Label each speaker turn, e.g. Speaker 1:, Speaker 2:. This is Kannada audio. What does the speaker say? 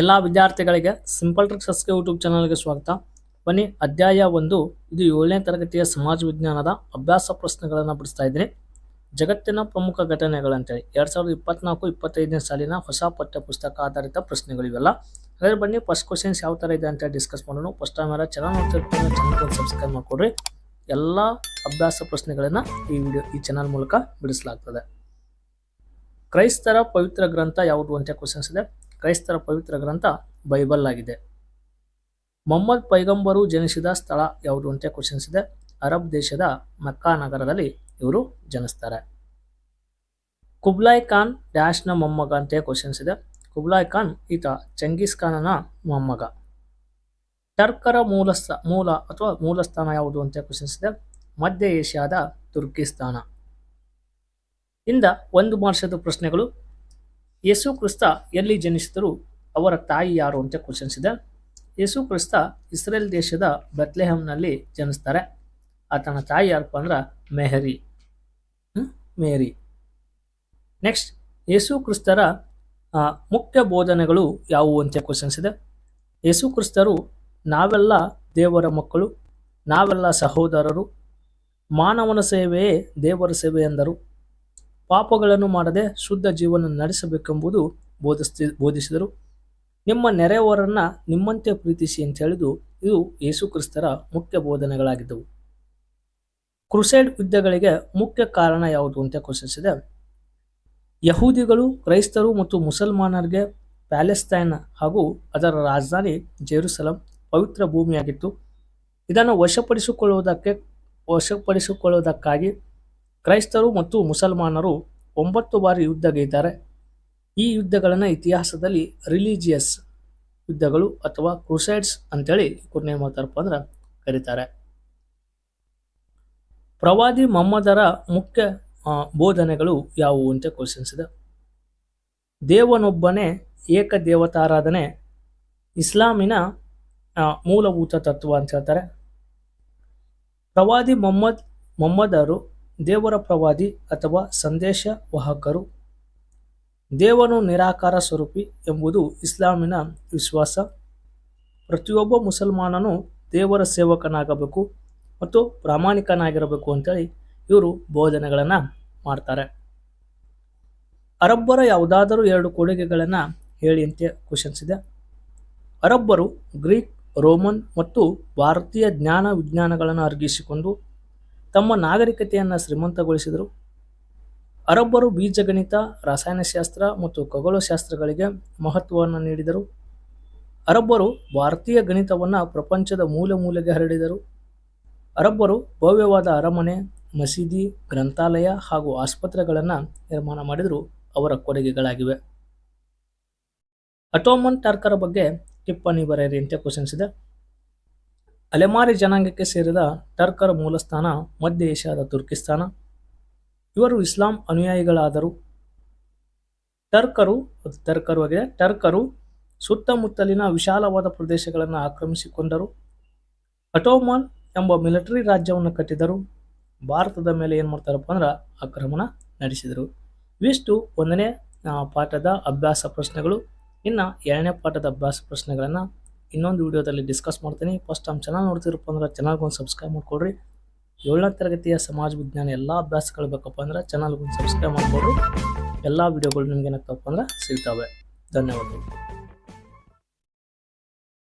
Speaker 1: ಎಲ್ಲ ವಿದ್ಯಾರ್ಥಿಗಳಿಗೆ ಸಿಂಪಲ್ ಟ್ರಿಕ್ಸಸ್ಗೆ ಯೂಟ್ಯೂಬ್ ಚಾನಲ್ಗೆ ಸ್ವಾಗತ. ಬನ್ನಿ, ಅಧ್ಯಾಯ ಒಂದು. ಇದು ಏಳನೇ ತರಗತಿಯ ಸಮಾಜ ವಿಜ್ಞಾನದ ಅಭ್ಯಾಸ ಪ್ರಶ್ನೆಗಳನ್ನು ಬಿಡಿಸ್ತಾ ಇದ್ದೀನಿ. ಜಗತ್ತಿನ ಪ್ರಮುಖ ಘಟನೆಗಳಂತೇಳಿ ಎರಡು ಸಾವಿರದ ಇಪ್ಪತ್ನಾಲ್ಕು ಇಪ್ಪತ್ತೈದನೇ ಸಾಲಿನ ಹೊಸ ಪಠ್ಯ ಪುಸ್ತಕ ಆಧಾರಿತ ಪ್ರಶ್ನೆಗಳಿವೆಲ್ಲ ಹಾಗಾದ್ರೆ ಬನ್ನಿ ಫಸ್ಟ್ ಕ್ವಶನ್ಸ್ ಯಾವ ಥರ ಇದೆ ಅಂತ ಡಿಸ್ಕಸ್ ಮಾಡೋಣ. ಫಸ್ಟ್ ಟೈಮ್ ಯಾರು ಚಾನಲ್ ನೋಡ್ತಿರ್ತಾರೆ ಚಾನಲ್ಗೆ ಸಬ್ಸ್ಕ್ರೈಬ್ ಮಾಡಿಕೊಡ್ರಿ. ಎಲ್ಲ ಅಭ್ಯಾಸ ಪ್ರಶ್ನೆಗಳನ್ನು ಈ ವಿಡಿಯೋ ಈ ಚಾನಲ್ ಮೂಲಕ ಬಿಡಿಸಲಾಗ್ತದೆ. ಕ್ರೈಸ್ತರ ಪವಿತ್ರ ಗ್ರಂಥ ಯಾವುದು ಅಂತ ಕ್ವಶನ್ಸ್ ಇದೆ. ಕ್ರೈಸ್ತರ ಪವಿತ್ರ ಗ್ರಂಥ ಬೈಬಲ್ ಆಗಿದೆ. ಮೊಹಮ್ಮದ್ ಪೈಗಂಬರು ಜನಿಸಿದ ಸ್ಥಳ ಯಾವುದು ಅಂತ ಕ್ವಶನ್ಸ್ ಇದೆ. ಅರಬ್ ದೇಶದ ಮಕ್ಕಾ ನಗರದಲ್ಲಿ ಇವರು ಜನಿಸ್ತಾರೆ. ಕುಬ್ಲಾಯ್ ಖಾನ್ ಡ್ಯಾಶ್ನ ಮೊಮ್ಮಗ ಅಂತ ಕ್ವಶನ್ಸ್ ಇದೆ. ಕುಬ್ಲಾಯ್ ಖಾನ್ ಈತ ಚಂಗೀಸ್ ಖಾನನ ಮೊಮ್ಮಗ. ಟರ್ಕರ ಮೂಲಸ್ಥ ಮೂಲ ಅಥವಾ ಮೂಲ ಸ್ಥಾನ ಯಾವುದು ಅಂತ ಕ್ವಶನ್ಸ್ ಇದೆ. ಮಧ್ಯ ಏಷ್ಯಾದ ತುರ್ಕಿಸ್ತಾನ. ಇಂದ ಒಂದು ವರ್ಷದ ಪ್ರಶ್ನೆಗಳು. ಯೇಸು ಕ್ರಿಸ್ತ ಎಲ್ಲಿ ಜನಿಸಿದರು ಅವರ ತಾಯಿ ಯಾರು ಅಂತ ಕ್ವಶನ್ಸ್ ಇದೆ. ಯೇಸು ಕ್ರಿಸ್ತ ಇಸ್ರೇಲ್ ದೇಶದ ಬೆತ್ಲೆಹಮ್ನಲ್ಲಿ ಜನಿಸ್ತಾರೆ. ಆತನ ತಾಯಿ ಯಾರಪ್ಪ ಅಂದ್ರೆ ಮೆಹರಿ? ಮೇರಿ. ನೆಕ್ಸ್ಟ್ ಯೇಸು ಕ್ರಿಸ್ತರ ಮುಖ್ಯ ಬೋಧನೆಗಳು ಯಾವುವು ಅಂತ ಕ್ವಶನ್ಸ್ ಇದೆ. ಯೇಸು ಕ್ರಿಸ್ತರು ನಾವೆಲ್ಲ ದೇವರ ಮಕ್ಕಳು, ನಾವೆಲ್ಲ ಸಹೋದರರು, ಮಾನವನ ಸೇವೆಯೇ ದೇವರ ಸೇವೆ ಎಂದರು. ಪಾಪಗಳನ್ನು ಮಾಡದೆ ಶುದ್ಧ ಜೀವನ ನಡೆಸಬೇಕೆಂಬುದು ಬೋಧಿಸ್ತಿ, ಬೋಧಿಸಿದರು. ನಿಮ್ಮ ನೆರೆಯವರನ್ನ ನಿಮ್ಮಂತೆ ಪ್ರೀತಿಸಿ ಅಂತ ಹೇಳಿದು ಇದು ಯೇಸುಕ್ರಿಸ್ತರ ಮುಖ್ಯ ಬೋಧನೆಗಳಾಗಿದ್ದವು. ಕ್ರುಸೈಡ್ ಯುದ್ಧಗಳಿಗೆ ಮುಖ್ಯ ಕಾರಣ ಯಾವುದು ಅಂತ ಘೋಷಿಸಿದೆ ಯಹೂದಿಗಳು, ಕ್ರೈಸ್ತರು ಮತ್ತು ಮುಸಲ್ಮಾನರಿಗೆ ಪ್ಯಾಲೆಸ್ತೈನ್ ಹಾಗೂ ಅದರ ರಾಜಧಾನಿ ಜೆರುಸಲಂ ಪವಿತ್ರ ಭೂಮಿಯಾಗಿತ್ತು. ಇದನ್ನು ವಶಪಡಿಸಿಕೊಳ್ಳುವುದಕ್ಕೆ, ವಶಪಡಿಸಿಕೊಳ್ಳುವುದಕ್ಕಾಗಿ ಕ್ರೈಸ್ತರು ಮತ್ತು ಮುಸಲ್ಮಾನರು ಒಂಬತ್ತು ಬಾರಿ ಯುದ್ಧಗೈದ್ದಾರೆ, ಈ ಯುದ್ಧಗಳನ್ನು ಇತಿಹಾಸದಲ್ಲಿ ರಿಲಿಜಿಯಸ್ ಯುದ್ಧಗಳು ಅಥವಾ ಕ್ರುಸೈಡ್ಸ್ ಅಂತೇಳಿ ಕುರ್ನೇ ಮಾತಾರಪ್ಪ ಅಂದ್ರೆ ಕರೀತಾರೆ. ಪ್ರವಾದಿ ಮೊಹಮ್ಮದರ ಮುಖ್ಯ ಬೋಧನೆಗಳು ಯಾವುವು ಅಂತ ಕ್ವಶನ್ಸ್ ಇದೆ. ದೇವನೊಬ್ಬನೇ ಏಕ ದೇವತಾರಾಧನೆ ಇಸ್ಲಾಮಿನ ಮೂಲಭೂತ ತತ್ವ ಅಂತ ಹೇಳ್ತಾರೆ. ಪ್ರವಾದಿ ಮೊಹಮ್ಮದ್, ಮೊಹಮ್ಮದರು ದೇವರ ಪ್ರವಾದಿ ಅಥವಾ ಸಂದೇಶ ವಾಹಕರು. ದೇವನು ನಿರಾಕಾರ ಸ್ವರೂಪಿ ಎಂಬುದು ಇಸ್ಲಾಮಿನ ವಿಶ್ವಾಸ. ಪ್ರತಿಯೊಬ್ಬ ಮುಸಲ್ಮಾನನು ದೇವರ ಸೇವಕನಾಗಬೇಕು ಮತ್ತು ಪ್ರಾಮಾಣಿಕನಾಗಿರಬೇಕು ಅಂತೇಳಿ ಇವರು ಬೋಧನೆಗಳನ್ನು ಮಾಡ್ತಾರೆ. ಅರಬ್ಬರ ಯಾವುದಾದರೂ ಎರಡು ಕೊಡುಗೆಗಳನ್ನು ಹೇಳಿ ಅಂತ ಕ್ವಶನ್ಸ್ ಇದೆ ಅರಬ್ಬರು ಗ್ರೀಕ್, ರೋಮನ್ ಮತ್ತು ಭಾರತೀಯ ಜ್ಞಾನ ವಿಜ್ಞಾನಗಳನ್ನು ಅರ್ಗಿಸಿಕೊಂಡು ತಮ್ಮ ನಾಗರಿಕತೆಯನ್ನು ಶ್ರೀಮಂತಗೊಳಿಸಿದರು. ಅರಬ್ಬರು ಬೀಜಗಣಿತ, ರಸಾಯನಶಾಸ್ತ್ರ ಮತ್ತು ಖಗೋಳಶಾಸ್ತ್ರಗಳಿಗೆ ಮಹತ್ವವನ್ನು ನೀಡಿದರು. ಅರಬ್ಬರು ಭಾರತೀಯ ಗಣಿತವನ್ನು ಪ್ರಪಂಚದ ಮೂಲೆ ಮೂಲೆಗೆ ಹರಡಿದರು. ಅರಬ್ಬರು ಭವ್ಯವಾದ ಅರಮನೆ, ಮಸೀದಿ, ಗ್ರಂಥಾಲಯ ಹಾಗೂ ಆಸ್ಪತ್ರೆಗಳನ್ನು ನಿರ್ಮಾಣ ಮಾಡಿದರು ಅವರ ಕೊಡುಗೆಗಳಾಗಿವೆ. ಅಟೋಮನ್ ಟರ್ಕರ ಬಗ್ಗೆ ಟಿಪ್ಪಣಿ ಬರೆಯಿರಿ ಅಂತ ಕ್ವಶನ್ಸ್ ಇದೆ. ಅಲೆಮಾರಿ ಜನಾಂಗಕ್ಕೆ ಸೇರಿದ ಟರ್ಕರ ಮೂಲಸ್ಥಾನ, ಮಧ್ಯ ಏಷ್ಯಾದ ತುರ್ಕಿಸ್ತಾನ. ಇವರು ಇಸ್ಲಾಂ ಅನುಯಾಯಿಗಳಾದರು. ಟರ್ಕರು ಟರ್ಕರು ಆಗಿದೆ. ಟರ್ಕರು ಸುತ್ತಮುತ್ತಲಿನ ವಿಶಾಲವಾದ ಪ್ರದೇಶಗಳನ್ನು ಆಕ್ರಮಿಸಿಕೊಂಡರು. ಅಟೋಮನ್ ಎಂಬ ಮಿಲಿಟರಿ ರಾಜ್ಯವನ್ನು ಕಟ್ಟಿದರು. ಭಾರತದ ಮೇಲೆ ಏನು ಮಾಡ್ತಾರಪ್ಪ ಅಂದ್ರೆ ಆಕ್ರಮಣ ನಡೆಸಿದರು. ಇವಿಷ್ಟು ಒಂದನೇ ಪಾಠದ ಅಭ್ಯಾಸ ಪ್ರಶ್ನೆಗಳು. ಇನ್ನು ಎರಡನೇ ಪಾಠದ ಅಭ್ಯಾಸ ಪ್ರಶ್ನೆಗಳನ್ನು ಇನ್ನೊಂದು ವಿಡಿಯೋದಲ್ಲಿ ಡಿಸ್ಕಸ್ ಮಾಡ್ತೀನಿ. ಫಸ್ಟ್ ನಮ್ಮ ಚಾನಲ್ ನೋಡ್ತಿರಪ್ಪ ಅಂದ್ರೆ ಚಾನಲ್ಗೊಂದು ಸಬ್ಸ್ಕ್ರೈಬ್ ಮಾಡ್ಕೊಡ್ರಿ. ಏಳನೇ ತರಗತಿಯ ಸಮಾಜ ವಿಜ್ಞಾನ ಎಲ್ಲ ಅಭ್ಯಾಸಗಳು ಬೇಕಪ್ಪ ಅಂದ್ರೆ ಚಾನಲ್ಗೊಂದು ಸಬ್ಸ್ಕ್ರೈಬ್ ಮಾಡ್ಕೊಡ್ರಿ. ಎಲ್ಲ ವಿಡಿಯೋಗಳು ನಿಮ್ಗೆ ಏನಾಗ್ತಪ್ಪ ಅಂದ್ರೆ ಸಿಗ್ತವೆ. ಧನ್ಯವಾದಗಳು.